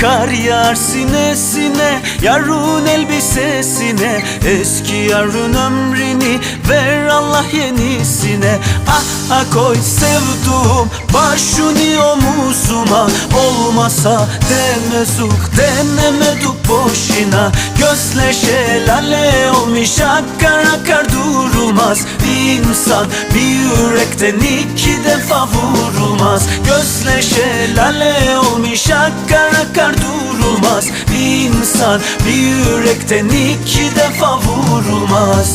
Kar yağar sinesine Yarın elbisesine Eski yarın ömrünü Ver Allah yenisine. Ah ah koy sevduğum Başını omuzuma Olmasa demezuk Denemeduk boşuna. Gözle şelale olmuş Akar akar durulmaz İnsan. Bir yürekten iki defa vurulmaz Gözle şelale olmuş Akar akar durulmaz. İnsan bir yürekten iki defa vurulmaz